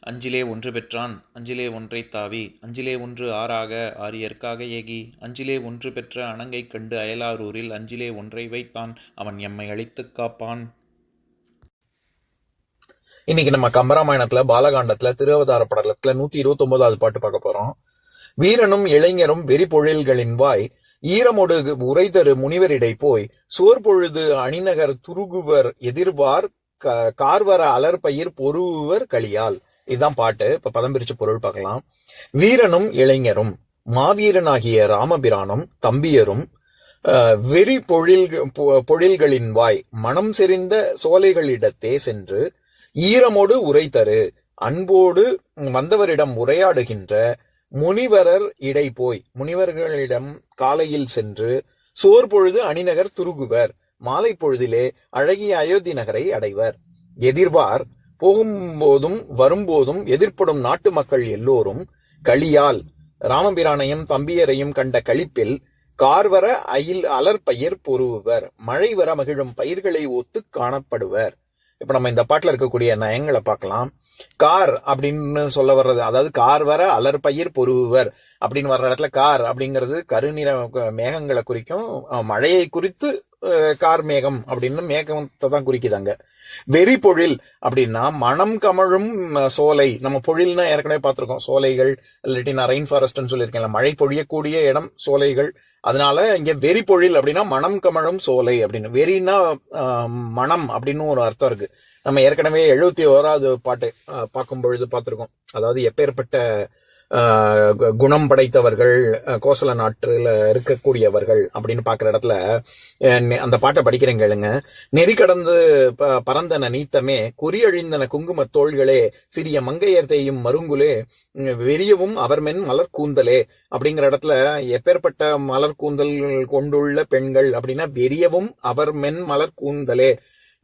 அஞ்சிலே ஒன்று பெற்றான் அஞ்சிலே ஒன்றை தாவி அஞ்சிலே ஒன்று ஆறாக ஆரியற்காக ஏகி அஞ்சிலே ஒன்று பெற்ற அணங்கை கண்டு அயலாரூரில் அஞ்சிலே ஒன்றை வைத்தான் அவன் எம்மை அழித்துக் காப்பான். இன்னைக்கு நம்ம கம்பராமாயணத்துல பாலகாண்டத்துல திருவதார படலத்துல நூத்தி இருபத்தி ஒன்பதாவது பாட்டு பார்க்க போறோம். வீரனும் இளைஞரும் வெறிபொழில்களின் வாய் ஈரமொடு உரைதரு முனிவரிடை போய் சோர் பொழுது அணிநகர் துருகுவர் எதிர்வார் க- கார்வர அலர்பயிர் பொருவர் களியால். இதுதான் பாட்டு. இப்ப பதம் பிரிச்சு பொருள் பார்க்கலாம். வீரனும் இளைஞரும் மாவீரனாகிய ராமபிரானும் தம்பியரும் வெறி பொழில் பொ- பொழில்களின் வாய் மனம் செறிந்த சோலைகளிடத்தே சென்று ஈரமோடு உரைத்தரு அன்போடு வந்தவரிடம் உரையாடுகின்ற முனிவரர் இடை போய் முனிவர்களிடம் காலையில் சென்று சோர் பொழுது அணிநகர் துருகுவர் மாலை பொழுதிலே அழகிய அயோத்தி நகரை அடைவர். எதிர்வார் போகும்போதும் வரும்போதும் எதிர்ப்படும் நாட்டு மக்கள் எல்லோரும் களியால் ராமபிரானையும் தம்பியரையும் கண்ட களிப்பில் கார்வர அயில் அலர்பயிர் பொருவுவர் மழை வர மகிழும் பயிர்களை ஒத்து காணப்படுவர். இப்ப நம்ம இந்த பாட்டுல இருக்கக்கூடிய நயங்களை பார்க்கலாம். கார் அப்படின்னு சொல்ல வர்றது அதாவது கார் வர அலர்பயிர் பொருவுவர் அப்படின்னு வர்ற இடத்துல கார் அப்படிங்கிறது கருநிற மேகங்களை குறிக்கும் மழையை குறித்து கார் மேகம் அப்படின்னு மேகத்தை தான் குறிக்குதாங்க வெறி பொழில் அப்படின்னா மனம் கமழும் சோலை. நம்ம பொழில்னா ஏற்கனவே பார்த்துருக்கோம். சோலைகள் இல்லாட்டி ரெயின் ஃபாரஸ்ட்னு சொல்லியிருக்கேன் மழை பொழியக்கூடிய இடம் சோலைகள். அதனால இங்க வெறி பொழில் அப்படின்னா மனம் கமழும் சோலை அப்படின்னு. வெறினா மனம் அப்படின்னு ஒரு அர்த்தம் இருக்கு. நம்ம ஏற்கனவே எழுபத்தி ஓராவது பாட்டு பார்க்கும் பொழுது பார்த்துருக்கோம். அதாவது எப்பேற்பட்ட குணம் படைத்தவர்கள் கோசல நாட்டில் இருக்கக்கூடியவர்கள் அப்படின்னு பார்க்குற இடத்துல அந்த பாட்டை படிக்கிறேன் கேளுங்க. நெறி கடந்து ப- பறந்தன நீத்தமே குறியழிந்தன குங்கும தோள்களே சிறிய மங்கையர் தேயும் மருங்குலே வெறியவும் வெறியவும் அவர்மென் மலர் கூந்தலே அப்படிங்கிற இடத்துல எப்பேற்பட்ட மலர் கூந்தல் கொண்டுள்ள பெண்கள் அப்படின்னா வெறியவும் அவர் மென் மலர் கூந்தலே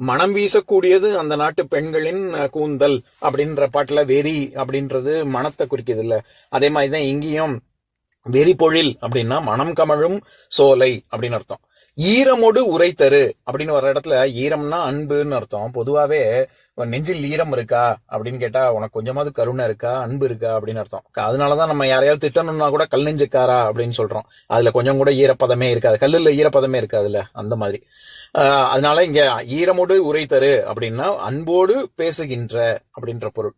மனம் வீசக்கூடியது அந்த நாட்டு பெண்களின் கூந்தல் அப்படின்ற பாட்டுல வெறி அப்படின்றது மனத்தை குறிக்கிறது இல்ல அதே மாதிரிதான் இங்கேயும் வெறி பொழில் அப்படின்னா மனம் கமழும் சோலை அப்படின்னு அர்த்தம். ஈரமோடு உரைத்தரு அப்படின்னு வர இடத்துல ஈரம்னா அன்புன்னு அர்த்தம். பொதுவாவே நெஞ்சில் ஈரம் இருக்கா? அப்படின்னு கேட்டா உனக்கு கொஞ்சமாவது கருணை இருக்கா? அன்பு இருக்கா? அப்படின்னு அர்த்தம். அதனாலதான் நம்ம யாரையாவது திட்டணும்னா கூட கல் நெஞ்சுக்காரா அப்படின்னு சொல்றோம். அதுல கொஞ்சம் கூட ஈரப்பதமே இருக்காது. கல்லுல ஈரப்பதமே இருக்காதுல்ல அந்த மாதிரி. ஆஹ் அதனால இங்க ஈரமோடு உரைத்தரு அப்படின்னா அன்போடு பேசுகின்ற அப்படின்ற பொருள்.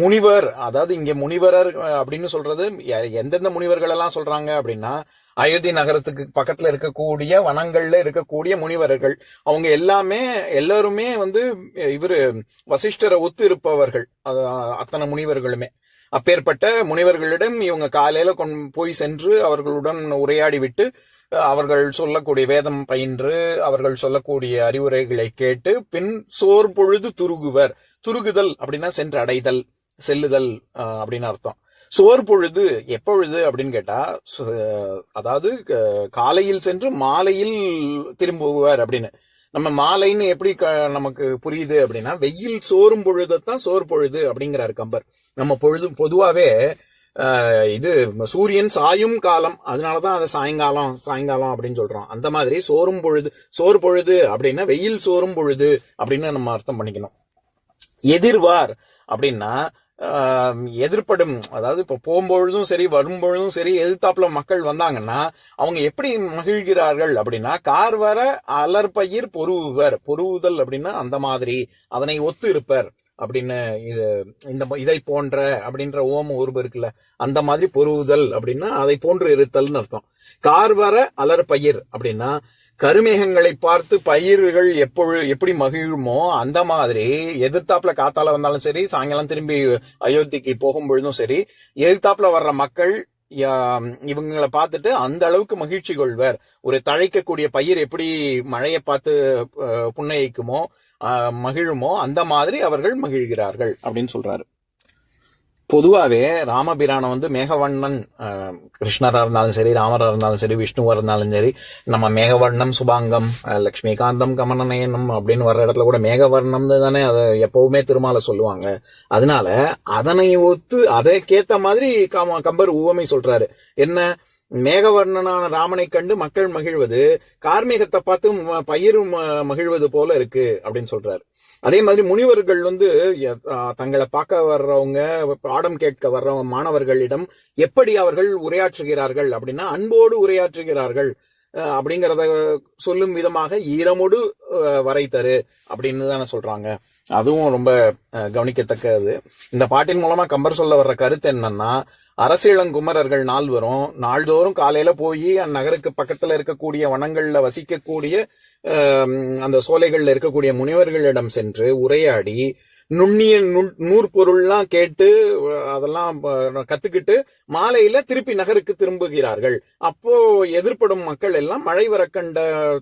முனிவர் அதாவது இங்க முனிவரர் அப்படின்னு சொல்றது எந்தெந்த முனிவர்கள் எல்லாம் சொல்றாங்க அப்படின்னா அயோத்தி நகரத்துக்கு பக்கத்துல இருக்கக்கூடிய வனங்கள்ல இருக்கக்கூடிய முனிவர்கள். அவங்க எல்லாமே எல்லாருமே வந்து இவரு வசிஷ்டரை ஒத்து இருப்பவர்கள். அது, அத்தனை முனிவர்களுமே. அப்பேற்பட்ட முனிவர்களிடம் இவங்க காலையில கொண் போய் சென்று அவர்களுடன் உரையாடி விட்டு அவர்கள் சொல்லக்கூடிய வேதம் பயின்று அவர்கள் சொல்லக்கூடிய அறிவுரைகளை கேட்டு பின் சோர் பொழுது துருகுவர். துருகுதல் அப்படின்னா சென்று அடைதல் செல்லுதல் அப்படின்னு அர்த்தம். சோர் பொழுது எப்பொழுது அப்படின்னு கேட்டா சு- அதாவது க- காலையில் சென்று மாலையில் திரும்புவார் அப்படின்னு. நம்ம மாலைன்னு எப்படி க- நமக்கு புரியுது அப்படின்னா வெயில் சோறும் பொழுதைத்தான் சோர் பொழுது அப்படிங்கிறார் கம்பர். நம்ம பொழுது பொதுவாவே இது சூரியன் சாயும் காலம். அதனாலதான் அதை சாயங்காலம் சாயங்காலம் அப்படின்னு சொல்றோம். அந்த மாதிரி சோறும் பொழுது சோறு பொழுது அப்படின்னா வெயில் சோறும் பொழுது அப்படின்னு நம்ம அர்த்தம் பண்ணிக்கணும். எதிர்வார் அப்படின்னா ஆஹ், எதிர்ப்படும். அதாவது இப்போ போகும்பொழுதும் சரி வரும்பொழுதும் சரி எதிர்த்தாப்புல மக்கள் வந்தாங்கன்னா அவங்க எப்படி மகிழ்கிறார்கள் அப்படின்னா கார் வர அலர்பயிர் பொருவுவர். பொருவுதல் அப்படின்னா அந்த மாதிரி அதனை ஒத்து இருப்பர். அப்படின்னு இது இந்த இதை போன்ற அப்படின்ற ஓம உருவம் இருக்குல்ல அந்த மாதிரி பொருவுதல் அப்படின்னா அதை போன்று இருத்தல்னு அர்த்தம். கார்வர அலர்பயிர் அப்படின்னா கருமேகங்களை பார்த்து பயிர்கள் எப்பொழு எப்படி மகிழுமோ அந்த மாதிரி எதிர்த்தாப்புல காத்தால வந்தாலும் சரி சாயங்காலம் திரும்பி அயோத்திக்கு போகும் பொழுதும் சரி எதிர்த்தாப்புல வர்ற மக்கள் இவங்களை பார்த்துட்டு அந்த அளவுக்கு மகிழ்ச்சி கொள்வர். ஒரு தழைக்கக்கூடிய பயிர் எப்படி மழையை பார்த்து அஹ், புன்னகைக்குமோ அஹ், மகிழுமோ அந்த மாதிரி அவர்கள் மகிழ்கிறார்கள் அப்படின்னு சொல்றாரு. பொதுவாகவே ராமபிரானை வந்து மேகவண்ணன் கிருஷ்ணராக இருந்தாலும் சரி ராமராக இருந்தாலும் சரி விஷ்ணுவாக இருந்தாலும் சரி நம்ம மேகவர்ணம் சுபாங்கம் லக்ஷ்மிகாந்தம் கமனநயனம் அப்படின்னு வர்ற இடத்துல கூட மேகவர்ணம்னு தானே அதை எப்பவுமே திருமால சொல்லுவாங்க. அதனால அதனை ஒத்து அதற்கேத்த மாதிரி காம- கம்பர் உவமை சொல்றாரு. என்ன? மேகவர்ணனான ராமனை கண்டு மக்கள் மகிழ்வது கார்மேகத்தை பார்த்து பயிரும் மகிழ்வது போல இருக்கு அப்படின்னு சொல்றாரு. அதே மாதிரி முனிவர்கள் வந்து தங்களை பார்க்க வர்றவங்க பாடம் கேட்க வர்றவங்க மாணவர்களிடம் எப்படி அவர்கள் உரையாற்றுகிறார்கள் அப்படின்னா அன்போடு உரையாற்றுகிறார்கள். அப்படிங்கிறத சொல்லும் விதமாக ஈரமோடு வரை வரைத்தரு அப்படின்னு தானே சொல்றாங்க. அதுவும் ரொம்ப கவனிக்கத்தக்கது. இந்த பாட்டின் மூலமா கம்பர் சொல்ல வர்ற கருத்து என்னன்னா அரசியலங்குமரர்கள் நால்வரும் நாள்தோறும் காலையில போய் அந்நகருக்கு பக்கத்துல இருக்கக்கூடிய வனங்கள்ல வசிக்கக்கூடிய அந்த சோலைகள்ல இருக்கக்கூடிய முனிவர்களிடம் சென்று உரையாடி நுண்ணிய நூற்பொருள்லாம் கேட்டு அதெல்லாம் கத்துக்கிட்டு மாலையில திருப்பி நகருக்கு திரும்புகிறார்கள். அப்போ எதிர்ப்படும் மக்கள் எல்லாம் மழை வரக்கண்ட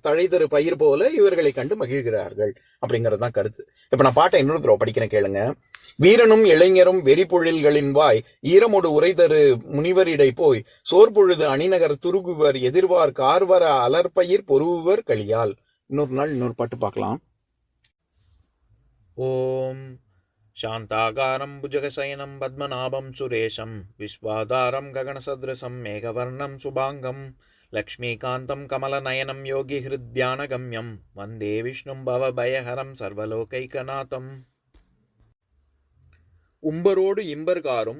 தழைதரு பயிர் போல இவர்களை கண்டு மகிழ்கிறார்கள் அப்படிங்கிறது தான் கருத்து. இப்ப நான் பாட்டை இன்னொரு தடவை படிக்கிறேன் கேளுங்க. வீரனும் இளைஞரும் வெறிபொழில்களின் வாய் ஈரமோடு உரைதரு முனிவரிடை போய் சோர்பொழுது அணிநகர் துருகுவர் எதிர்வார் கார்வர அலர்பயிர் பொருவுவர் களியால். இன்னொரு நாள் இன்னொரு பாட்டு பார்க்கலாம். ॐ शान्ताकारं भुजगशयनं पद्मनाभं सुरेशं विश्वाधारं गगनसदृशं मेघवर्णं शुभाङ्गं लक्ष्मीकान्तं कमलनयनं योगिहृद्यानगम्यं वन्दे विष्णुं भवभयहरं सर्वलोकैकनाथम् உம்பரோடு இம்பர்காரும்